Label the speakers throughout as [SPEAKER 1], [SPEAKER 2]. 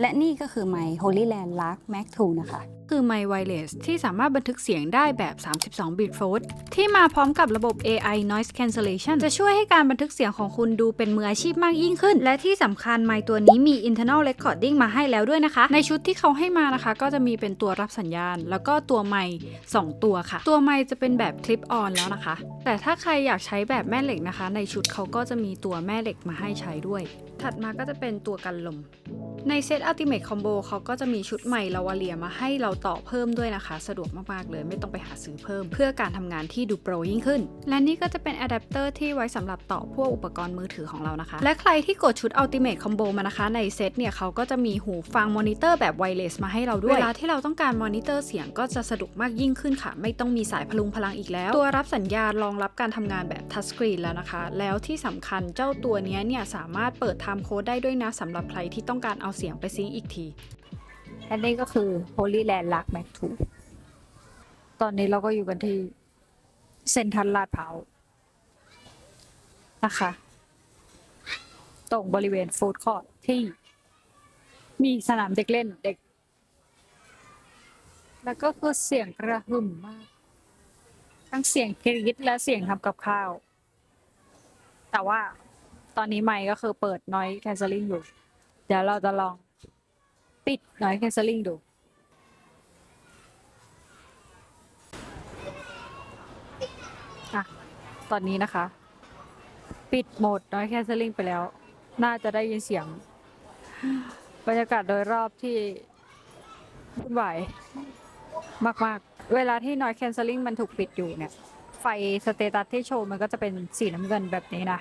[SPEAKER 1] และนี่ก็คือไมค์ Holyland Lark Mac 2 นะคะ
[SPEAKER 2] คือไมค์ไวเลสที่สามารถบันทึกเสียงได้แบบ 32บิตโฟลที่มาพร้อมกับระบบ AI Noise Cancellation จะช่วยให้การบันทึกเสียงของคุณดูเป็นมืออาชีพมากยิ่งขึ้น และที่สำคัญไมค์ตัวนี้มี internal recording มาให้แล้วด้วยนะคะ ในชุดที่เขาให้มานะคะ ก็จะมีเป็นตัวรับสัญญาณ แล้วก็ตัวไมค์2ตัวค่ะ ตัวไมค์จะเป็นแบบคลิปออนแล้วนะคะ แต่ถ้าใครอยากใช้แบบแม่เหล็กนะคะ ในชุดเขาก็จะมีตัวแม่เหล็กมาให้ใช้ด้วย ถัดมาก็จะเป็นตัวกันลม ในเซต Ultimate Combo เขาก็จะมีชุดใหม่ลาวาเลียมาให้เราต่อเพิ่มด้วยนะคะ สะดวกมาก ๆ เลยไม่ต้องไปหาซื้อเพิ่ม เพื่อการทำงานที่ดูโปรยิ่งขึ้น และนี่ก็จะเป็นอะแดปเตอร์ที่ไว้สำหรับต่อพวกอุปกรณ์มือถือของเรานะคะ และใครที่กดชุด Ultimate Combo มานะคะ ในเซตเนี่ยเขาก็จะมีหูฟังมอนิเตอร์แบบไวเลสมาให้เราด้วย เวลาที่เราต้องการมอนิเตอร์เสียงก็จะสะดวกมากยิ่งขึ้นค่ะ ไม่ต้องมีสายพลุงพลังอีกแล้ว ตัวรับสัญญาณรองรับการทำงานแบบทัชสกรีนแล้วนะคะ แล้วที่สำคัญเจ้าตัวเนี้ยเนี่ยสามารถเปิดไทม์โค้ดได้ด้วยนะสำหรับใครที่ต้องการเอาเสียงไปซิงอีกที
[SPEAKER 1] และนี่ก็คือ Holyland Lark Mac 2ตอนนี้เราก็อยู่กันที่เซ็นทรัลลาดพร้าวนะคะ ตรงบริเวณฟู้ดคอร์ทที่มีสนามเด็กเล่นเด็ก แล้วก็คือเสียงกระหึ่มมาก ทั้งเสียงกรี๊ดและเสียงทำกับข้าว แต่ว่าตอนนี้ไมค์ก็คือเปิด noise cancelling อยู่ เดี๋ยวเราจะลองปิด noise cancelling ดู อะ ตอนนี้นะคะ ปิดโหมด noise cancelling ไปแล้ว น่าจะได้ยินเสียง บรรยากาศโดยรอบที่วุ่นวายมาก ๆ เวลาที่ noise cancelling มันถูกปิดอยู่เนี่ย ไฟสเตตัสที่โชว์มันก็จะเป็นสีน้ำเงินแบบนี้นะ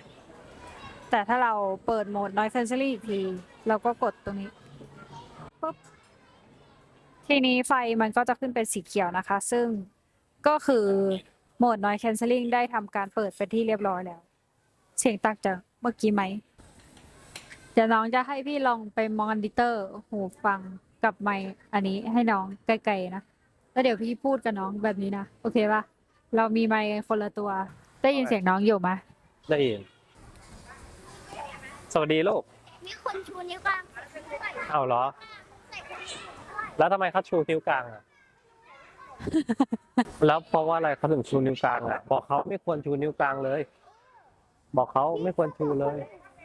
[SPEAKER 1] แต่ถ้าเราเปิดโหมด noise cancelling อีกทีเราก็กดตรงนี้ปุ๊บทีนี้ไฟมันก็จะขึ้นเป็นสีเขียวนะคะ ซึ่งก็คือโหมด noise cancelling ได้ทำการเปิดเป็นที่เรียบร้อยแล้ว เสียงต่างจากเมื่อกี้ไหมเดี๋ยวน้องจะให้พี่ลองไปมอนิเตอร์หูฟังกับไมค์อันนี้ให้น้องไกลๆนะแล้วเดี๋ยวพี่พูดกับน้องแบบนี้นะ โอเคปะเรามีไมค์คนละตัว ได้ยินเสียงน้องอยู่ไหม
[SPEAKER 3] ได้ยิน สวัสดีลูก
[SPEAKER 4] มีคนชูนิ้วกลาง
[SPEAKER 3] เอาเหรอแล้วทำไมเขาชูนิ้วกลางอะ แล้วเพราะว่าอะไรเขาถึงชูนิ้วกลางอะ บอกเขาไม่ควรชูนิ้วกลางเลย บอกเขาไม่ควรชูเลย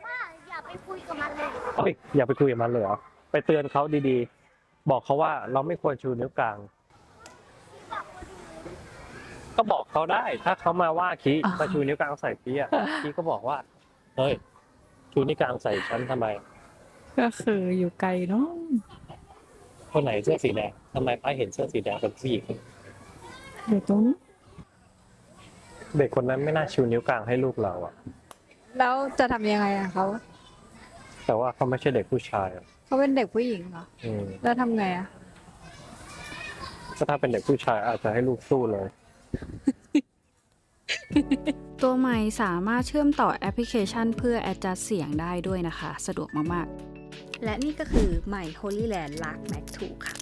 [SPEAKER 4] ว่าอย่าไปคุยกับมันเลย
[SPEAKER 3] เอ้ยอย่าไปคุยกับมันเลยเหรอไปเตือนเขาดีๆ บอกเขาว่าเราไม่ควรชูนิ้วกลางก็บอกเขาได้ ถ้าเขามาว่าคีมาชูนิ้วกลางใส่คีอะคีก็บอกว่า เฮ้ย ชูนิ้วกลางใส่ฉันทำไม
[SPEAKER 1] ก็คืออยู่ไกลเนาะ
[SPEAKER 3] คนไหนเสื้อสีแดงทำไมป้าเห็นเสื้อสีแดงเป็นผู้หญิง
[SPEAKER 1] อยู่ตรงนี้
[SPEAKER 3] เด็กคนนั้นไม่น่าชูนิ้วกลางให้ลูกเราอะ
[SPEAKER 1] แล้วจะทำยังไงอะเขา
[SPEAKER 3] แต่ว่าเขาไม่ใช่เด็กผู้ชายอะ
[SPEAKER 1] เขาเป็นเด็กผู้หญิงเหรอ
[SPEAKER 3] อืม
[SPEAKER 1] แล้วทำไงอะ
[SPEAKER 3] ก็ถ้าเป็นเด็กผู้ชายอาจจะให้ลูกสู้เลย
[SPEAKER 2] ตัวใหม่สามารถเชื่อมต่อแอปพลิเคชันเพื่อ adjust เสียงได้ด้วยนะคะ สะดวกมาก ๆ และนี่ก็คือใหม่ Holyland Lark Mac 2ค่ะ